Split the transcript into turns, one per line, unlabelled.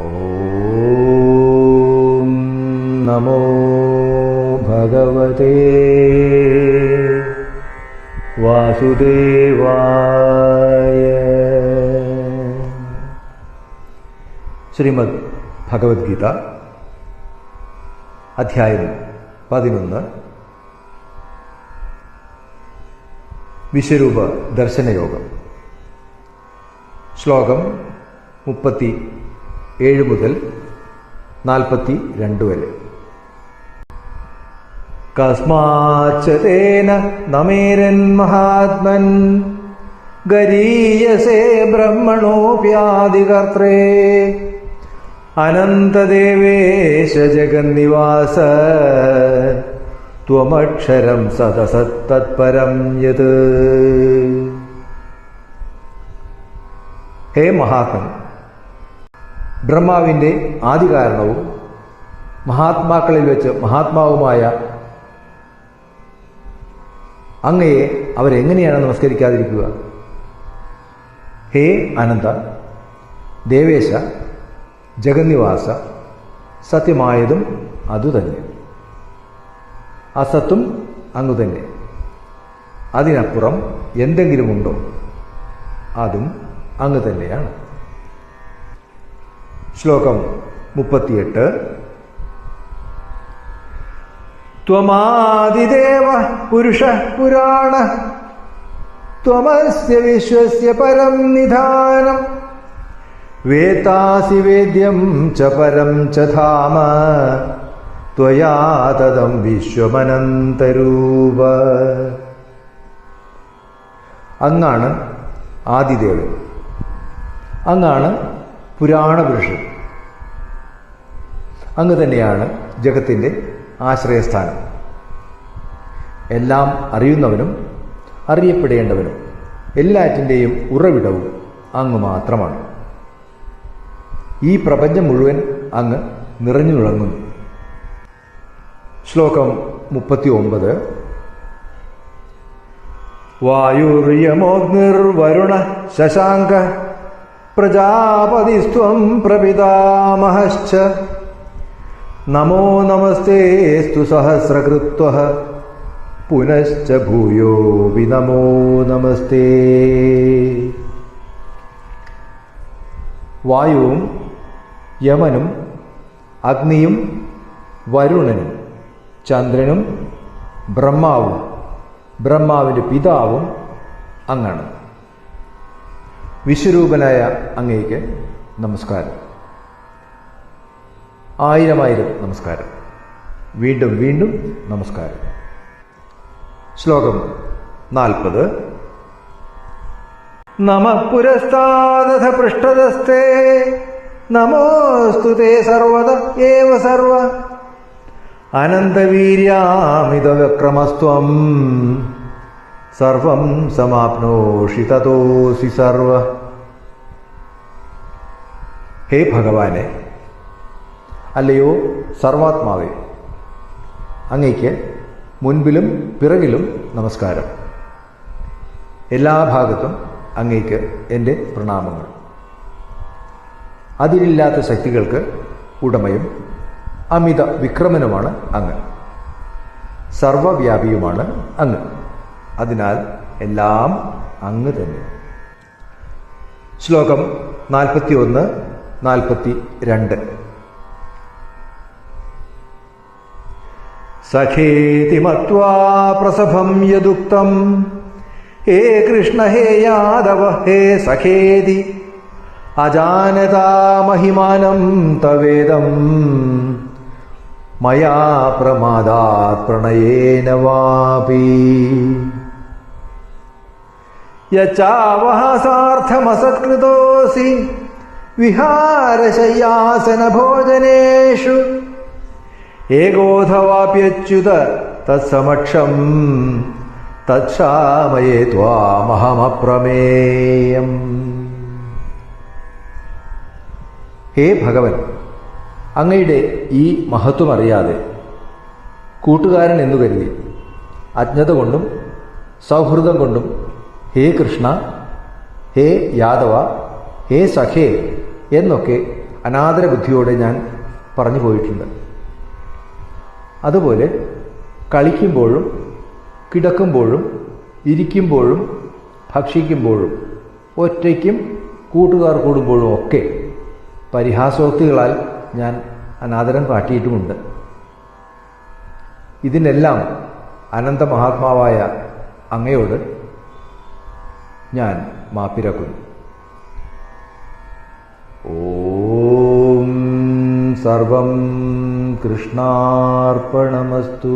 ॐ नमो भगवते വാസുദേവായ ശ്രീമദ് ഭഗവത്ഗീത അധ്യായം പതിനൊന്ന് വിശ്വരൂപ ദർശനയോഗം ശ്ലോകം മുപ്പത്തി ഏഴ് മുതൽ നാൽപ്പത്തി രണ്ട് വരെ. കസ്മാച്ചതേന നമേരന്മഹാത്മൻ ഗരീയസേ ബ്രഹ്മണോപ്യാദികർത്രേ അനന്തദേവേശ ജഗന്നിവാസ. ത്വമക്ഷരം സദസത്തത്പരം യത്. ഹേ മഹാത്മൻ ബ്രഹ്മാവിന്റെ ആദികാരണവും മഹാത്മാക്കളിൽ വെച്ച് മഹാത്മാവുമായ അങ്ങയെ അവരെങ്ങനെയാണ് നമസ്കരിക്കാതിരിക്കുക? ഹേ അനന്ത ദേവേശ ജഗന്നിവാസ സത്യമായതും അതുതന്നെ. അസത്തും അങ്ങുതന്നെ. അതിനപ്പുറം എന്തെങ്കിലുമുണ്ടോ അതും അങ്ങ് തന്നെയാണ് ശ്ലോകം മുപ്പത്തിയെട്ട്. ത്വമാദിദേവ പുരുഷ പുരാണ ത്വമസ്യ വിശ്വസ്യ പരം നിധാനം. വേത്താസി വേദ്യം ച പരം ച ധാമ. ത്വയാ തദം വിശ്വമനന്തരൂപ. അങ്ങാണ് ആദിദേവൻ. അങ്ങാണ് പുരാണപുരുഷൻ. അങ്ങ് തന്നെയാണ് ജഗത്തിന്റെ ആശ്രയസ്ഥാനം. എല്ലാം അറിയുന്നവനും അറിയപ്പെടേണ്ടവനും എല്ലാറ്റിന്റെയും ഉറവിടവും അങ്ങ് മാത്രമാണ്. ഈ പ്രപഞ്ചം മുഴുവൻ അങ്ങ് നിറഞ്ഞു തുടങ്ങുന്നു ശ്ലോകം മുപ്പത്തി ഒമ്പത് വായുർയമോഗ്നിർവരുണ ശശാങ്ക പ്രജാപതിസ്ത്വം പ്രപിതാമഹശ്ച നമോ നമസ്തേസ്തു സഹസ്രകൃത്വ പുനശ്ച ഭൂയോപി നമോ നമസ്തേ വായുവും യമനും അഗ്നിയും വരുണനും ചന്ദ്രനും ബ്രഹ്മാവും ബ്രഹ്മാവിന്റെ പിതാവും അങ്ങാണ്. വിശ്വരൂപനായ അങ്ങേക്ക് നമസ്കാരം. ആയിരമായിരം നമസ്കാരം. വീണ്ടും വീണ്ടും നമസ്കാരം. ശ്ലോകം നാൽപ്പത്. നമ പുരസ്താദഥ പൃഷ്ഠതസ്തേ നമോസ്തു സർവത ഏവ സർവ. അനന്തവീര്യാമിത വിക്രമസ്ത്വം സർവം സമാപ്നോഷി തതോസി സർവ. ഹേ ഭഗവാനെ അല്ലയോ സർവാത്മാവെ അങ്ങയ്ക്ക് മുൻപിലും പിറകിലും നമസ്കാരം. എല്ലാ ഭാഗത്തും അങ്ങയ്ക്ക് എന്റെ പ്രണാമങ്ങൾ. അതിലില്ലാത്ത ശക്തികൾക്ക് ഉടമയും അമിത വിക്രമനുമാണ് അങ്ങ്. സർവവ്യാപിയുമാണ് അങ്ങ്. അതിനാൽ എല്ലാം അങ്ങ് തന്നെ. ശ്ലോകം നാൽപ്പത്തി ഒന്ന് നാൽപ്പത്തി രണ്ട് സഖേതി മത്വാ പ്രസഭം യദുക്തം. ഹേ കൃഷ്ണ ഹേ യാദവ ഹേ സഖേതി. അജാനതാമഹിമാനം തവേദം. മയാ പ്രമാദാ പ്രണയേന വാപി. യച്ചാവഹസാർത്ഥമസത്കൃതോസി വിഹാരശയ്യാസന ഭോജനേഷു ഏകോധവാപ്യച്യുത തത്സമക്ഷം തത്ക്ഷാമയേ ത്വാമഹമപ്രമേയം. ഹേ ഭഗവൻ അങ്ങയുടെ ഈ മഹത്വം അറിയാതെ കൂട്ടുകാരൻ എന്നു കരുതി അജ്ഞത കൊണ്ടും സൗഹൃദം കൊണ്ടും ഹേ കൃഷ്ണ ഹേ യാദവ ഹേ സഖേ എന്നൊക്കെ അനാദര ബുദ്ധിയോടെ ഞാൻ പറഞ്ഞു പോയിട്ടുണ്ട്. അതുപോലെ കളിക്കുമ്പോഴും കിടക്കുമ്പോഴും ഇരിക്കുമ്പോഴും ഭക്ഷിക്കുമ്പോഴും ഒറ്റയ്ക്കും കൂട്ടുകാർ കൂടുമ്പോഴും ഒക്കെ പരിഹാസോക്തികളാൽ ഞാൻ അനാദരം കാട്ടിയിട്ടുമുണ്ട്. ഇതിനെല്ലാം അനന്ത മഹാത്മാവായ അങ്ങയോട് ഞാൻ മാപ്പിരക്കുന്നു ഓം സർവം കൃഷ്ണാർപ്പണമസ്തു